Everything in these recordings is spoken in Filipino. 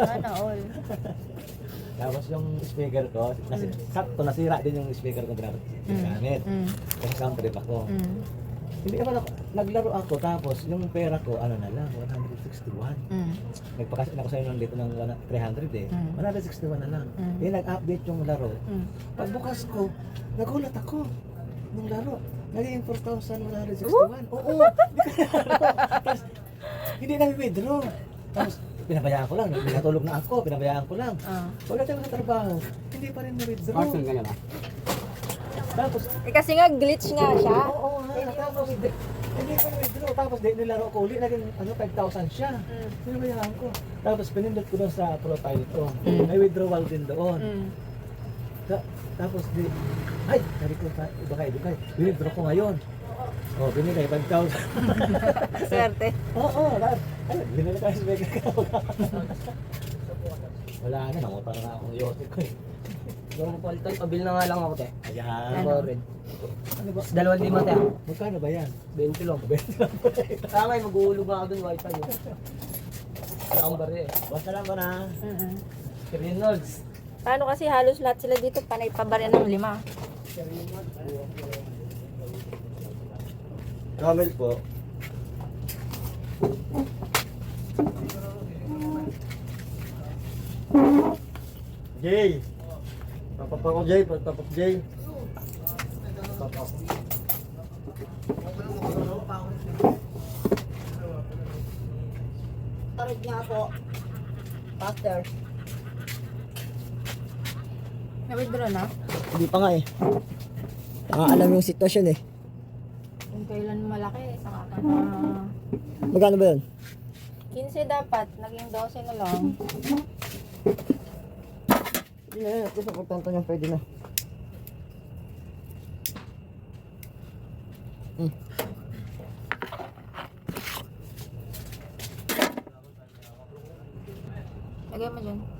Sana all. Tapos yung speaker ko, nasi, sakto nasira din yung speaker ko ginamit. Gamit. Mm. Kasi sound trip ako. Mm. Hindi naman ako, naglaro ako tapos yung pera ko, ano na lang, 161. Mm. Nagpakasin ako sa'yo nung dito ng 100 300 eh. Mm. 161 na lang. Mm. Eh, nag-update yung laro. Mm. Pagbukas ko, nagulat ako nung laro. Naging 4,161. Oo. Tapos, hindi na withdraw. Tapos, pinabayaan ko lang. Pinatulog na ako, pinabayaan ko lang. Ah. Ko sa trabaho, hindi pa rin na-withdraw. Carson ka na ba? Tapos, Eh, kasi nga glitch nga siya. oo nga. Tapos, hindi, hindi pa withdraw. Tapos, di nilaro ko ulit. Naging ano, 5,000 siya. Mm. Pinabayaan ko. Tapos, pinindot ko doon sa profile ko. Mm. May withdrawal din doon. Mm. Ta- tapos di, ay, sabi ko, "Pa- baka ito kay, withdraw ko ngayon. Oh, binigay 5,000. Swerte. Oo, oh, oh, ay, binigay tayo sa mega ka. Wala na, nangutang na ako ng yote ko eh. Yung Polton, pabil na nga lang ako, te. Ayan. Ano? Ano ba? Dalawang lima, te. Magkano ba yan? 20 lang. 20 lang? Tama, eh, mag-uulog ako dun, wifi mo. Wala akong bari, eh. Basta lang ba na? Mm-mm. Reynolds. Paano kasi halos lahat sila dito panay pabarya ng lima. Camel po. Jay! Papak ako Jay, papak Jay. Papak. Tarig nga po. Faster. Na-withdraw na? Hindi pa nga eh. Nakaalam yung sitwasyon eh. Kailan malaki, saka ka na... Magkano ba yun? 15 dapat, naging 12 na lang. Hindi na yun. Least importante niyang pwede na. Hmm. Lagay mo dyan.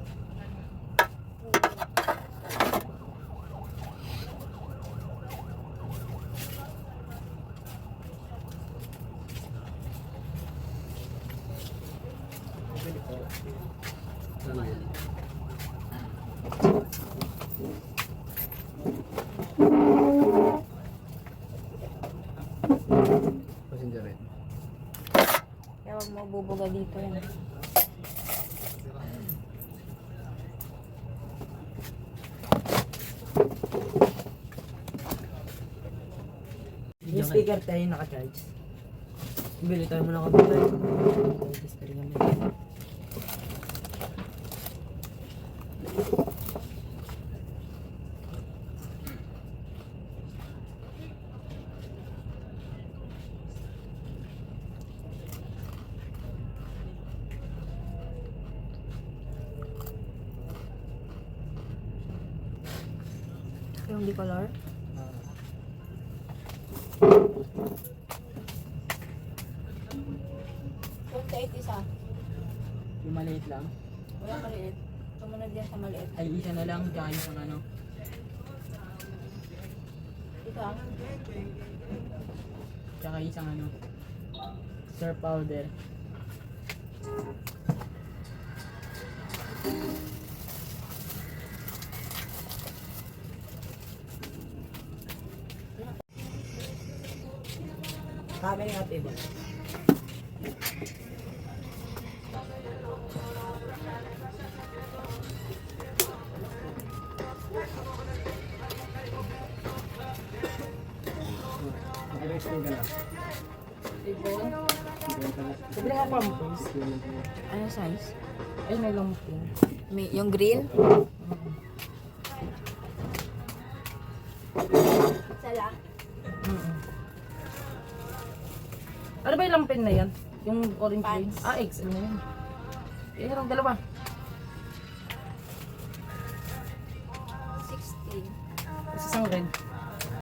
Passenger rin. Kaya huwag mo bubuga dito yan. Yung speaker tayo naka-charge. Bili tayo muna kabila. Tapos tayo kami. Yung di color. Punta isa. Yung maliit lang. Wala maliit. Sumunod yan sa maliit. Ay, isa na lang. Tsaka isang ano. Ito ah. Tsaka isang ano. Sir powder. Kami nga table. Sabi nga pampers. Ano size? Ay, may lamutin. May, yung green? Sala. Ano ba yung lampin na yan? Yung orange Pants. Ah, eggs. Ano na yan? Eh, harang dalawa. 16. Tapos isang red.